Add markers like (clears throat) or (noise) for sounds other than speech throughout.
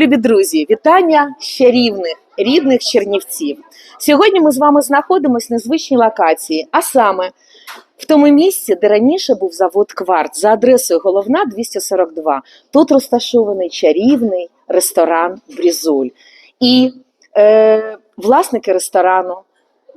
Любі друзі, вітання чарівних рідних чернівців. Сьогодні ми з вами знаходимося на звичній локації, а саме в тому місці, де раніше був завод Кварт за адресою головна 242. Тут розташований чарівний ресторан Брізуль. І е, власники ресторану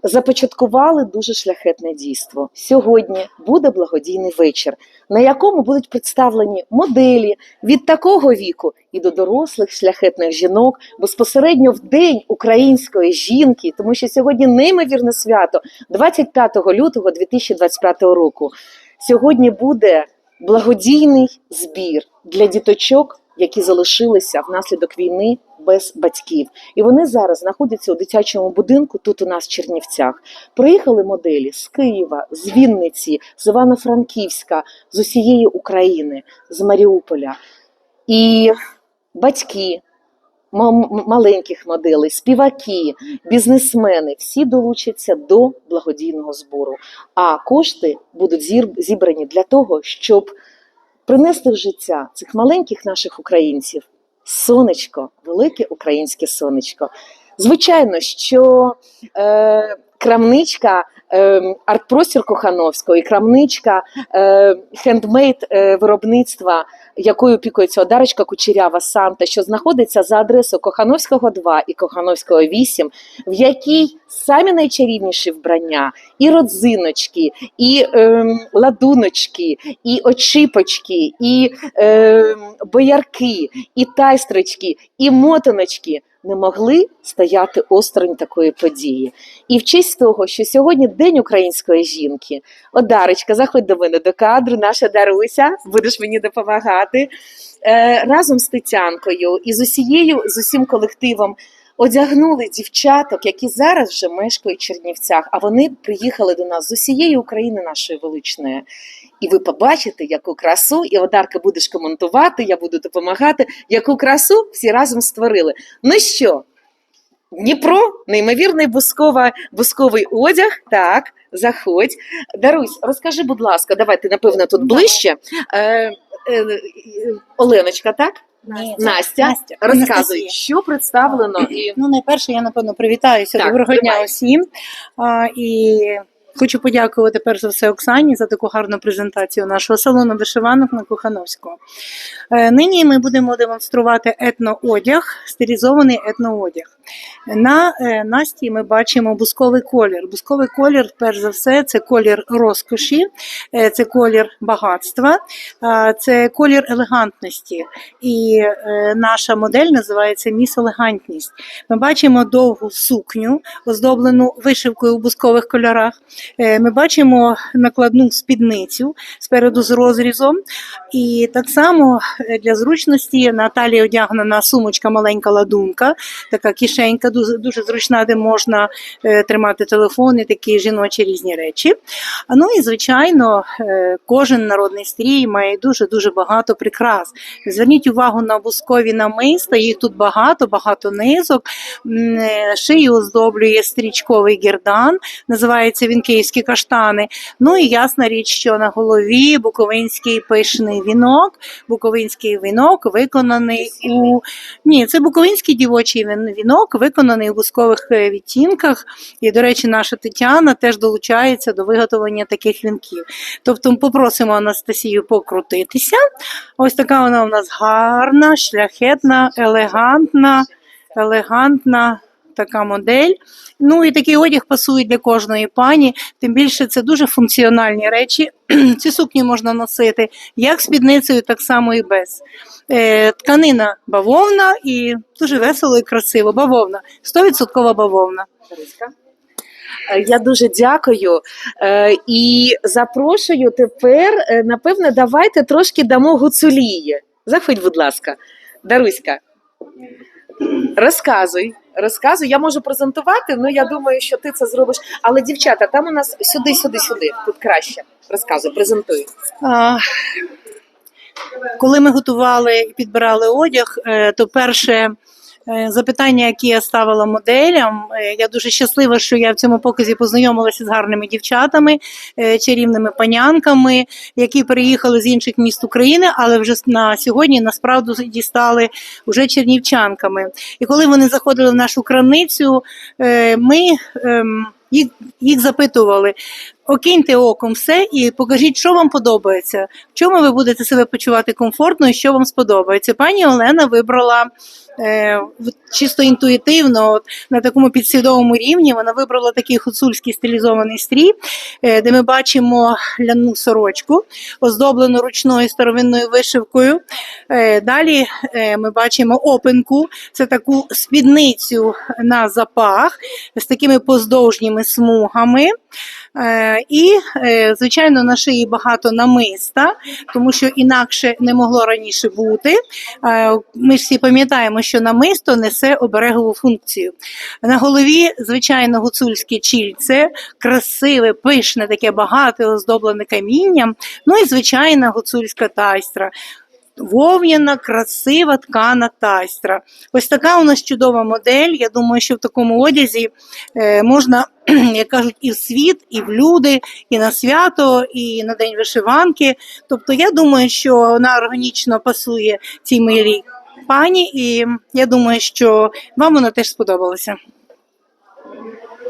започаткували дуже шляхетне дійство. Сьогодні буде благодійний вечір, на якому будуть представлені моделі від такого віку і до дорослих шляхетних жінок безпосередньо в день української жінки, тому що сьогодні неймовірне свято 25 лютого 2025 року. Сьогодні буде благодійний збір для діточок, які залишилися внаслідок війни без батьків. І вони зараз знаходяться у дитячому будинку тут у нас в Чернівцях. Приїхали моделі з Києва, з Вінниці, з Івано-Франківська, з усієї України, з Маріуполя. І батьки маленьких моделей, співаки, бізнесмени всі долучаться до благодійного збору. А кошти будуть зібрані для того, щоб принести в життя цих маленьких наших українців сонечко, велике українське сонечко. Звичайно, що е, крамничка е, арт-простір Кохановського і крамничка е, хендмейд е, якою опікується Одарочка Кучерява Санта, що знаходиться за адресою Кохановського 2 і Кохановського 8, в якій самі найчарівніші вбрання, і родзиночки, і ем, ладуночки, і очіпочки, і ем, боярки, і тайстрочки, і мотаночки не могли стояти осторонь такої події. І в честь того, що сьогодні День української жінки, Одарочка, заходь до мене до кадру, наша Даруся, будеш мені допомагати. Е, разом з Тетянкою і з усією, з усім колективом одягнули дівчаток, які зараз вже мешкають в Чернівцях, а вони приїхали до нас з усієї України нашої величної. І ви побачите, яку красу, і Одарка будеш коментувати, я буду допомагати, яку красу всі разом створили. Ну що, Дніпро, неймовірний бускова, бусковий одяг. Так, заходь. Дарусь, розкажи, будь ласка, давай ти, напевно, тут ближче. Е, е, е, Оленочка, так? Ні, Настя, Настя. розказуй, що представлено і Ну, найперше, я напевно привітаюся. Так, Доброго дня усім. А, і хочу подякувати перш за все Оксані за таку гарну презентацію нашого салону вишиванок на Кохановського. Е, нині ми будемо демонструвати етноодяг, стилізований етноодяг. На е, Насті ми бачимо бусковий колір. Бусковий колір, перш за все, це колір розкоші, е, це колір багатства, це колір елегантності. І е, наша модель називається Міс Елегантність. Ми бачимо довгу сукню, оздоблену вишивкою у бускових кольорах. Ми бачимо накладну спідницю спереду з розрізом. І так само для зручності Наталії одягнена сумочка, маленька ладунка, така кишенька, дуже, дуже зручна, де можна е, тримати телефон і такі жіночі різні речі. Ну і звичайно, е, кожен народний стрій має дуже дуже багато прикрас. Зверніть увагу на бускові намиста, їх тут багато, багато низок. Е, Шию оздоблює стрічковий гердан, називається він київські каштани. Ну і ясна річ, що на голові буковинський пишний вінок. Буковинський вінок виконаний у ні, це буковинський дівочий він- вінок, виконаний у бускових е, відтінках. І, до речі, наша Тетяна теж долучається до виготовлення таких вінків. Тобто, попросимо Анастасію покрутитися. Ось така вона у нас гарна, шляхетна, елегантна, елегантна. Така модель. Ну і такий одяг пасує для кожної пані. Тим більше це дуже функціональні речі. (clears throat) Ці сукні можна носити як спідницею, так само і без. Е, тканина бавовна і дуже весело і красиво. Бавовна, 100% бавовна. Е, Я дуже дякую Е, і запрошую тепер. Напевне, давайте трошки дамо гуцулії. Заходь, будь ласка, Даруська. Розказуй, розказуй. Я можу презентувати, але я думаю, що ти це зробиш. Але дівчата, там у нас сюди, сюди, сюди. Тут краще. Розказуй, презентуй. Коли ми готували і підбирали одяг, е, то перше запитання, які я ставила моделям. Е, Я дуже щаслива, що я в цьому показі познайомилася з гарними дівчатами, е, чарівними панянками, які переїхали з інших міст України, але вже на сьогодні насправді стали вже чернівчанками. І коли вони заходили в нашу крамницю, е, ми ем, їх, їх запитували. Окиньте оком все і покажіть, що вам подобається, в чому ви будете себе почувати комфортно і що вам сподобається. Пані Олена вибрала е, чисто інтуїтивно, от, на такому підсвідомому рівні. Вона вибрала такий гуцульський стилізований стрій, е, де ми бачимо ляну сорочку, оздоблену ручною старовинною вишивкою. Е, далі е, ми бачимо опенку, це таку спідницю на запах з такими поздовжніми смугами. Е, І, е, звичайно, на шиї багато намиста, тому що інакше не могло раніше бути. Е, Ми ж всі пам'ятаємо, що намисто несе оберегову функцію. На голові, звичайно, гуцульське чільце, красиве, пишне, таке багате, оздоблене камінням. Ну і звичайна гуцульська тайстра. Вов'яна, красива ткана тайстра. Ось така у нас чудова модель. Я думаю, що в такому одязі е, можна, (clears throat) як кажуть, і в світ, і в люди, і на свято, і на день вишиванки. Тобто, я думаю, що вона органічно пасує цій милій пані, і я думаю, що вам вона теж сподобалася.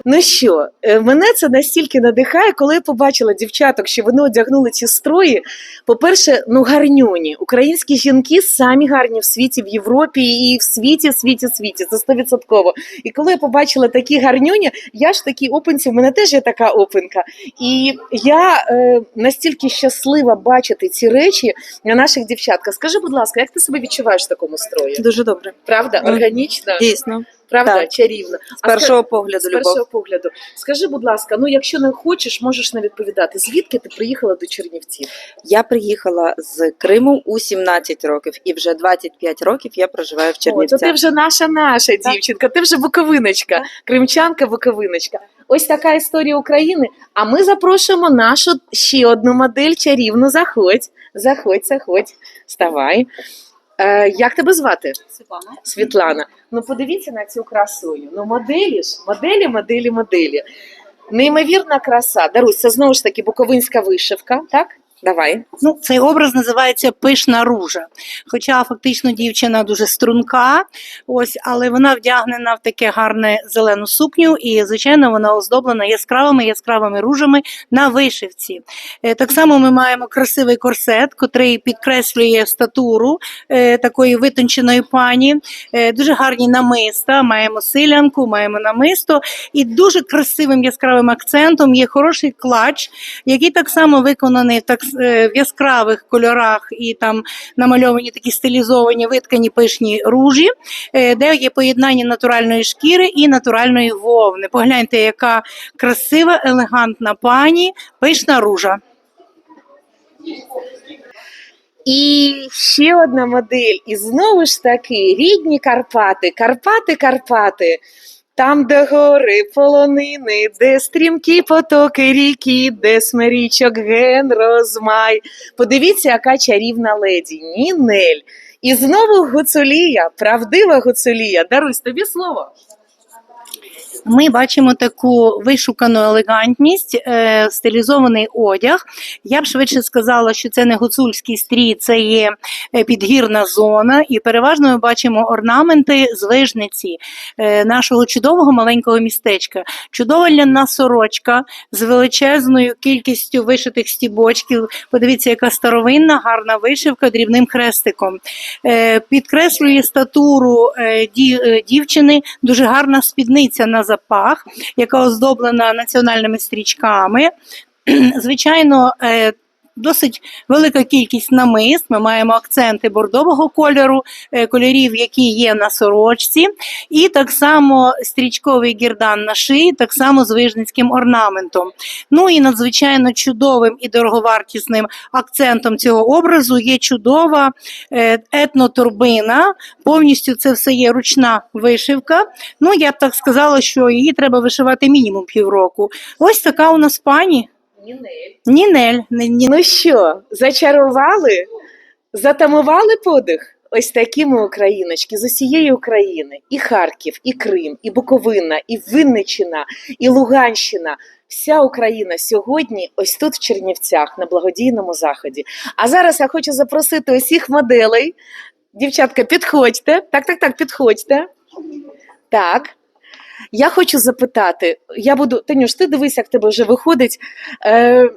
Ну що, е, мене це настільки надихає, коли я побачила дівчаток, що вони одягнули ці строї. По-перше, ну гарнюні. Українські жінки самі гарні в світі, в Європі і в світі, світі, світі. Це стовідсотково. І коли я побачила такі гарнюні, я ж такі опенці, в мене теж є така опенка. І я е, настільки щаслива бачити ці речі на наших дівчатках. Скажи, будь ласка, як ти себе відчуваєш в такому строї? Дуже добре. Правда, органічно, Дійсно. Правда, Так. чарівно. З А першого погляду, з любов. першого погляду. Скажи, будь ласка, ну якщо не хочеш, можеш не відповідати. Звідки ти приїхала до Чернівців? Я приїхала з Криму у 17 років, і вже 25 років я проживаю в О, то ти вже наша наша дівчинка, ти вже буковиночка, кримчанка буковиночка. Ось така історія України. А ми запрошуємо нашу ще одну модель чарівну. Заходь, заходь, заходь, вставай. Е, як тебе звати? Світлана. Світлана. Ну подивіться на цю красуню. Ну моделі ж, моделі, моделі, моделі. Неймовірна краса. Дарусь, це знову ж таки буковинська вишивка, так? Давай. Ну, цей образ називається пишна ружа. Хоча фактично дівчина дуже струнка, ось, але вона вдягнена в таке гарне зелену сукню, і звичайно вона оздоблена яскравими яскравими ружами на вишивці. Е, Так само ми маємо красивий корсет, котрий підкреслює статуру е, такої витонченої пані. Е, Дуже гарні намиста. Маємо силянку, маємо намисто, і дуже красивим яскравим акцентом є хороший клач, який так само виконаний так, в яскравих кольорах і там намальовані такі стилізовані виткані пишні ружі, е, де є поєднання натуральної шкіри і натуральної вовни. Погляньте, яка красива, елегантна пані, пишна ружа. І ще одна модель. І знову ж таки, рідні Карпати, Карпати, Карпати. Там, де гори, полонини, де стрімкі потоки ріки, де смирічок ген розмай. Подивіться, яка чарівна леді, Нінель. І знову гуцулія, правдива гуцулія. Дарусь тобі слово. Ми бачимо таку вишукану елегантність, е, стилізований одяг. Я б швидше сказала, що це не гуцульський стрій, це є е, підгірна зона, і переважно ми бачимо орнаменти з вижниці е, нашого чудового маленького містечка. Чудова ляна сорочка з величезною кількістю вишитих стібочків. Подивіться, яка старовинна, гарна вишивка дрібним хрестиком. Е, Підкреслює статуру е, е, дівчини, дуже гарна спідниця на запах, яка оздоблена національними стрічками. (clears throat) Звичайно, е, досить велика кількість намист. Ми маємо акценти бордового кольору, е, кольорів, які є на сорочці, і так само стрічковий гірдан на шиї, так само з вижницьким орнаментом. Ну і надзвичайно чудовим і дороговартісним акцентом цього образу є чудова е, етнотурбина. Повністю це все є ручна вишивка. Ну, я б так сказала, що її треба вишивати мінімум півроку. Ось така у нас пані Нінель. Нінель. Ні- Ні- Ну що, зачарували? Затамували подих? ось такі ми україночки з усієї України, і Харків, і Крим, і Буковина, і Винниччина, і Луганщина. Вся Україна сьогодні ось тут в Чернівцях на благодійному заході. А зараз я хочу запросити усіх моделей. Дівчатка, підходьте. Так, так, так, підходьте. Так. Я хочу запитати: я буду, Танюш, ти дивись, як тебе вже виходить. Е,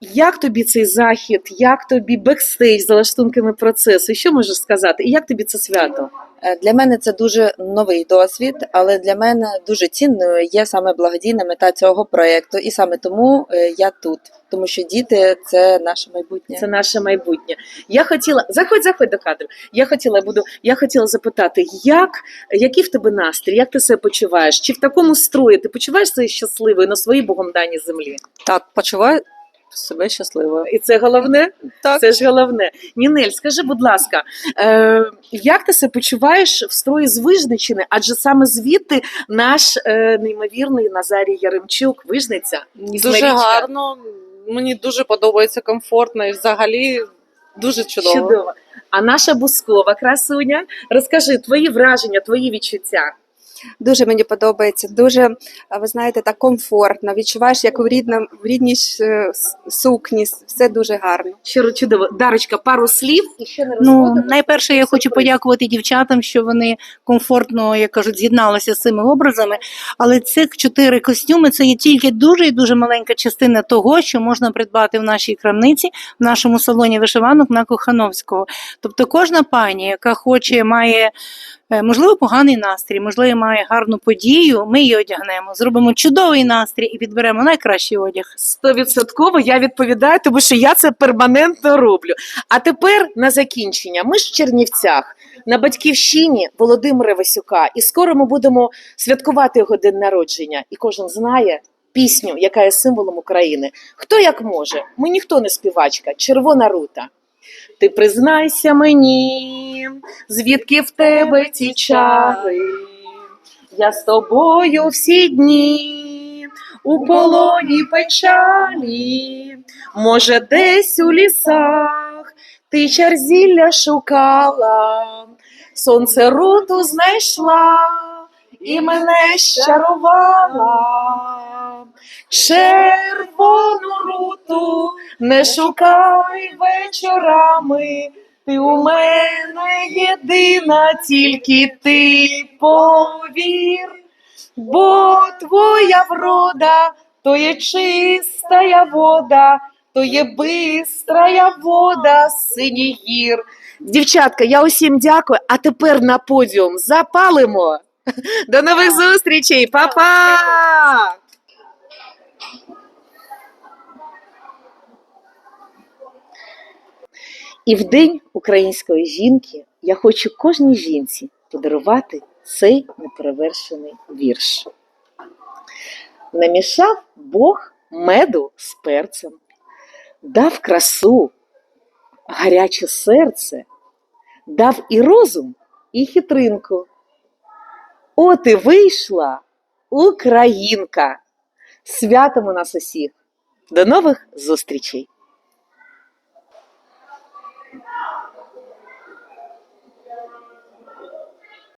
як тобі цей захід, як тобі бекстейдж за лаштунками процесу? Що можеш сказати? І як тобі це свято? Е, Для мене це дуже новий досвід, але для мене дуже цінною є саме благодійна мета цього проєкту. І саме тому е, я тут, тому що діти це наше майбутнє. Це наше майбутнє. Я хотіла заходь, заходь до кадру. Я хотіла буду. Я хотіла запитати, як який в тебе настрій, як ти себе почуваєш? Чи в такому строї ти почуваєш себе щасливою на своїй богом даній землі? Так, почуваю себе щасливою. І це головне? Так. Це ж головне. Нінель, скажи, будь ласка, е, як ти себе почуваєш в строї з Вижничини? Адже саме звідти наш е, неймовірний Назарій Яремчук, Вижниця. Дуже Марічка. гарно. Мені дуже подобається комфортно і взагалі дуже чудово. Чудово. А наша бускова красуня, розкажи твої враження, твої відчуття. Дуже мені подобається, дуже, ви знаєте, так комфортно. Відчуваєш, як в рідному в рідній е, сукні. Все дуже гарно. Щиро чудово. Дарочка, пару слів Ну, найперше, я хочу подякувати дівчатам, що вони комфортно, як кажуть, з'єдналися з цими образами. Але цих чотири костюми це є тільки дуже і дуже маленька частина того, що можна придбати в нашій крамниці, в нашому салоні вишиванок на Кохановського. Тобто, кожна пані, яка хоче, має. Е, Можливо, поганий настрій, можливо, має гарну подію. Ми її одягнемо, зробимо чудовий настрій і підберемо найкращий одяг. Стовідсотково я відповідаю, тому що я це перманентно роблю. А тепер на закінчення. Ми ж в Чернівцях на батьківщині Володимира Васюка, і скоро ми будемо святкувати його день народження. І кожен знає пісню, яка є символом України. Хто як може? Ми ніхто не співачка, червона рута. Ти признайся мені, звідки в тебе ті чари? Я з тобою всі дні у полоні печалі, може, десь у лісах ти черзілля шукала, сонце руту знайшла і мене щарувала. Червону руту не шукай вечорами. Ти у мене єдина, тільки ти повір, бо твоя врода то є чистая вода, то є бистрая вода синіх гір. Дівчатка, я усім дякую. А тепер на подіум запалимо. До нових зустрічей, Па-па! І в День української жінки я хочу кожній жінці подарувати цей неперевершений вірш. Намішав Бог меду з перцем, дав красу, гаряче серце, дав і розум, і хитринку. От і вийшла Українка. Святом у нас усіх. До нових зустрічей!